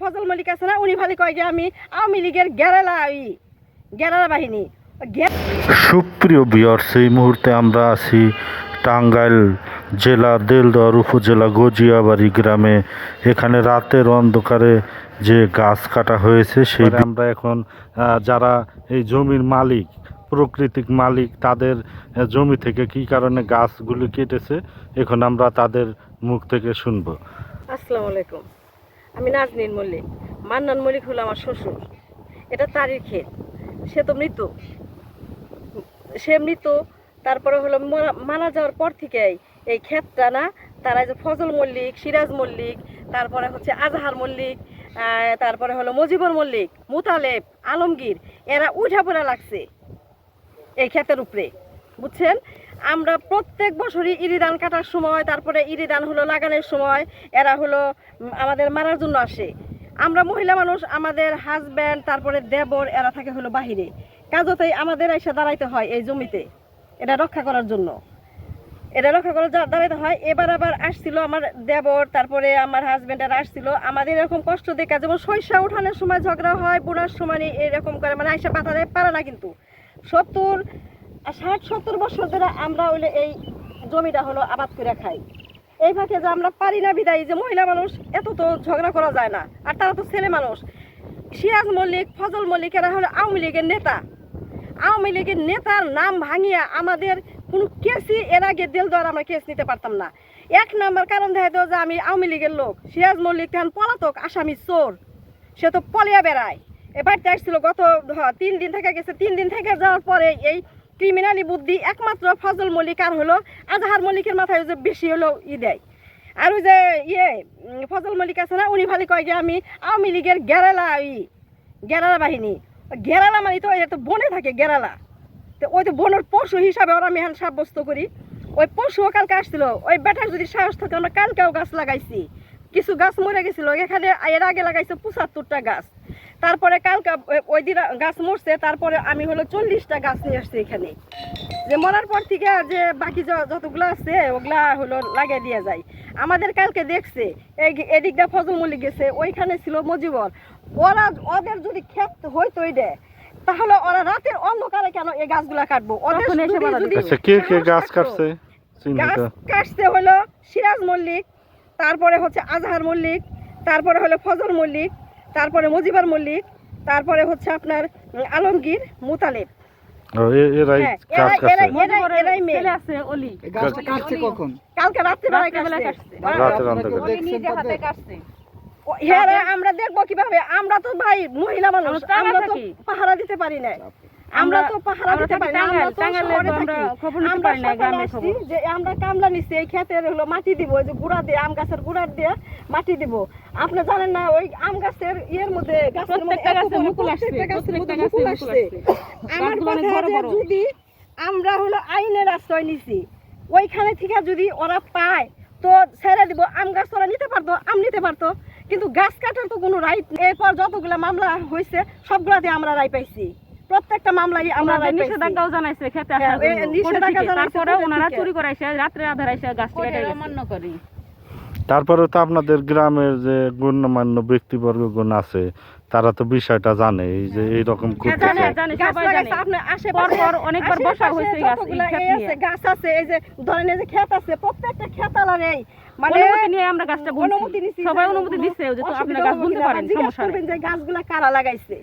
ফজল মল্লিক আছে না উনি খালি কয় যে আমি আওয়ামী লীগের গেরালা ই গেরালা বাহিনী। সুপ্রিয় বিয়ার্স এই মুহূর্তে আমরা আছি টাঙ্গাইল জেলা দেলদুয়ার উপজেলা গজিয়াবাড়ি গ্রামে। এখানে রাতের অন্ধকারে যে গাছ কাটা হয়েছে সেই আমরা এখন যারা এই জমির মালিক প্রকৃতিক মালিক তাদের জমি থেকে কি কারণে গাছগুলি কেটেছে এখন আমরা তাদের মুখ থেকে শুনব। আসসালামু আলাইকুম। আমি নাজনীন মল্লিক। মান্নান মল্লিক হলো আমার শ্বশুর। এটা তারই ক্ষেত। সে তো মৃত। সে মৃত, তারপরে হলো মারা- যাওয়ার পর থেকেই এই ক্ষেতটা না, তারা যে ফজল মল্লিক, সিরাজ মল্লিক, তারপরে হচ্ছে আজহার মল্লিক তারপরে হলো মজিবুর মল্লিক, মুতালেব, আলমগীর, এরা উঠা পড়া লাগছে এই ক্ষেতের উপরে। বুঝছেন? আমরা প্রত্যেক বছরই ইরি ধান কাটার সময়, তারপরে ইরি ধান হলো লাগানোর সময়, এরা হলো আমাদের মারার জন্য আসে। আমরা মহিলা মানুষ, আমাদের হাজব্যান্ড তারপরে দেবর, এরা থাকে হলো বাহিরে। কাজতেই আমাদের এসে দাঁড়াইতে হয় এই জমিতে, এটা রক্ষা করার জন্য। এটা রক্ষা করে যা- দাঁড়াইতে হয়। এবার আবার আসছিল আমার দেবর, তারপরে আমার হাজব্যান্ড এরা আসছিল। আমাদের এরকম কষ্ট দেখা যেমন শস্য উঠানোর সময় ঝগড়া হয়, বোনার সময় এরকম করে মানে আইসা পাতা দেয় পারে না কিন্তু। সত্তর ষাট, সত্তর বছর ধরে আমরা হইলে এই জমিটা হলো আবাদ করে খাই। এই ফাঁকে যে আমরা পারি না বিদায়, যে মহিলা মানুষ, এত তো ঝগড়া করা যায় না। আর তারা তো ছেলে মানুষ। সিরাজ মল্লিক, ফজল মল্লিক, এরা হলো আওয়ামী লীগের নেতা। আওয়ামী লীগের নেতার নাম ভাঙিয়া আমাদের কোনো কেসই এর আগে দেল দেওয়ার আমরা কেস নিতে পারতাম না। এক নম্বর কারণ দেখা দেওয়া যে আমি আওয়ামী লীগের লোক। সিরাজ মল্লিক তখন পলাতক, আসামি চোর। সে তো পলিয়া বেড়ায়। এবারতে আসছিল গত তিন দিন থেকে গেছে। তিন দিন থেকে যাওয়ার পরে এই ক্রিমিনালি বুদ্ধি একমাত্র ফজল মল্লিক আর হলো আজহার মল্লিকের মাথায় যে বেশি হলো ই দেয়। আর ওই যে ইয়ে ফজল মল্লিক আছে না, উনি খালি কয় যে আমি আওয়ামী লীগের গেরালা ই, গেরালা বাহিনী। গেরালা মানে তো এটা বনে থাকে গেরালা। তো ওই তো বনের পশু হিসাবে ওরা আমি এখন সাব্যস্ত করি। ওই পশু কালকে আসছিল, ওই বেটার যদি সাহস থাকে আমরা কালকেও গাছ লাগাইছি। কিছু গাছ মরে গেছিল, এখানে এর আগে লাগাইছে পঁচাত্তরটা গাছ। তারপরে কালকে ওই- দিন গাছ মরছে তারপরে আমি হলো চল্লিশটা গাছ নিয়ে আসছি এখানে। যে মরার পর থেকে যে বাকি যতগুলো আছে ওগুলা হলো লাগিয়ে দিয়ে যায়। আমাদের কালকে দেখছে এই এদিকটা ফজল মল্লিক গেছে ওইখানে ছিল মজিবর। ওরা ওদের যদি ক্ষেত হইতো দেয় তাহলে ওরা রাতের অন্ধকারে কেন এই গাছগুলা কাটবো? ওদের আচ্ছা কে কে গাছ কাটছে? গাছ কাটতে হলো সিরাজ মল্লিক তারপরে হচ্ছে আজহার মল্লিক তারপরে হলো ফজল মল্লিক তারপরে মজিবার মল্লিক তারপরে হচ্ছে আপনার আলমগীর মুতালেব। আমরা দেখব কীভাবে। আমরা তো ভাই মহিলা মানুষ আমরা তো পাহারা দিতে পারি না আমরা তো পাহারা দিতে পারি না আমরা তো শহরে থাকি। আমরা সকালে আসছি যে আমরা কামলা নিচ্ছি এই ক্ষেতের হলো মাটি দিব ওই যে গুড়া দিয়ে আম গাছের দিয়ে মাটি দিব। আপনি জানেন না ওই আম গাছের ইয়ের মধ্যে গাছের মধ্যে প্রত্যেকটা এত গাছে বড় মুকুল আসছে, গাছের মধ্যে মুকুল আসছে। আমার কথা যে যদি আমরা হলো আইনের আশ্রয় নিছি ওইখানে থেকে যদি ওরা পায় তো ছেড়ে দিব আম গাছ ওরা নিতে পারতো আম নিতে পারতো। কিন্তু গাছ কাটার তো কোনো রাইট এরপর যতগুলা মামলা হয়েছে সবগুলাতে আমরা রায় পাইছি। প্রত্যেকটা মামলাই আমরা নিষেধাজ্ঞাও জানাইছে খেতে হ্যাঁ, আসার তারপরে ওনারা চুরি করে এসে রাত্রে আধার এসে গাছটি কেটে অমান্য করি। তারপরে তো আপনাদের গ্রামের যে গণ্যমান্য ব্যক্তিবর্গগণ আছে তারা তো বিষয়টা জানে এই যে এইরকম হ্যাঁ, গাছ অনেকবার বসা হয়েছে গাছ- আছে, গাছ আছে এই যে ধরেন এই যে ক্ষেত আছে প্রত্যেকটা খেতালার এই মানে অনুমতি নিয়ে আমরা গাছটা অনুমতি সবাই অনুমতি দিচ্ছে যে আপনি গাছ হবে পারেন সমস্যা যে গাছগুলা কারা লাগাইছে।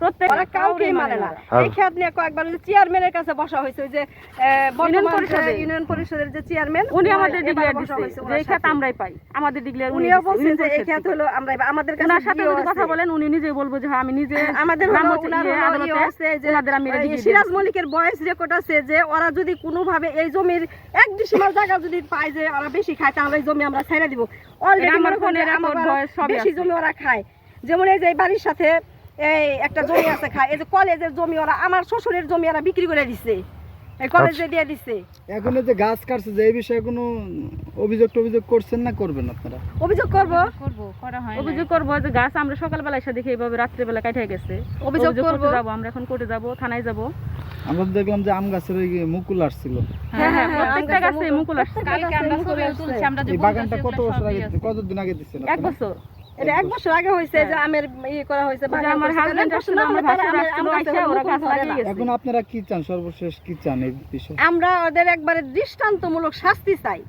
প্রত্যেক ওরা কাউকেই মানে না। এই ক্ষেত নিয়ে কয়েকবার ওই যে চেয়ারম্যানের কাছে বসা হয়েছে ওই যে আহ, বর্তমান পরিষদে। যে ইউনিয়ন পরিষদের যে চেয়ারম্যান উনি আমাদের ডিক্লেয়ার দিচ্ছে যে এই ক্ষেত আমরাই পাই। আমাদের ডিক্লেয়ার উনি উনিও দিচ্ছে, বলছে ইউনিয়ন যে এই পরিষদ হলো আমরা আমাদের কাছে ওনার সাথে যদি কথা আছে। বলেন উনি নিজেই বলব যে হ্যাঁ আমি নিজে আমাদের হলো হচ্ছে হলো আছে যে ওনাদের আমি এটা ওই দিয়ে সিরাজ। মল্লিকের ভয়েস রেকর্ড আছে যে ওরা যদি কোনোভাবে এই জমির এক ডিসিমাল জায়গা যদি পায় যে ওরা বেশি খায় তাহলে এই জমি আমরা ছেড়ে দিব। অলরেডি আমার ফোনে যে record, আমার বেশি জমি ওরা খায়। যেমন এই যে বাড়ির সাথে এই একটা জমি আছে খায় এই যে কলেজের জমি ওরা আমার শ্বশুরের জমি ওরা বিক্রি করে দিছে। এই কলেজে দিয়ে দিছে। এখন যে গাছ কাটছে যে এই বিষয়ে কোনো অভিযোগ টভিযোগ করছেন না করবেন আপনারা? অভিযোগ করব? করব করা হয় অভিযোগ করব যে গাছ আমরা সকালবেলা এসে দেখি এইভাবে রাত্রেবেলা কাটে গেছে। অভিযোগ অভিযোগ করব। যাব আমরা এখন কোর্টে যাব থানায় যাব। আমরা দেখলাম যে আম গাছের ওই মুকুল আসছিল। হ্যাঁ হ্যাঁ হ্যাঁ প্রত্যেকটা গাছে মুকুল আসছে। কালকে আমরা ছবি তুলছি আমরা যে বাগানটা কত বছর আগে। কতদিন আগে দিচ্ছেন এক বছর। এটা এক বছর আগে হয়েছে যে আমের ইয়ে করা হয়েছে আমার হাজবেন্ড এক না, আমার আমরা তারা আমের- আম গাছে ওরা গাছ লাগিয়ে এখন আপনারা কি চান? সর্বশেষ কি চান এই বিষয়ে? আমরা ওদের একবারে দৃষ্টান্তমূলক শাস্তি চাই।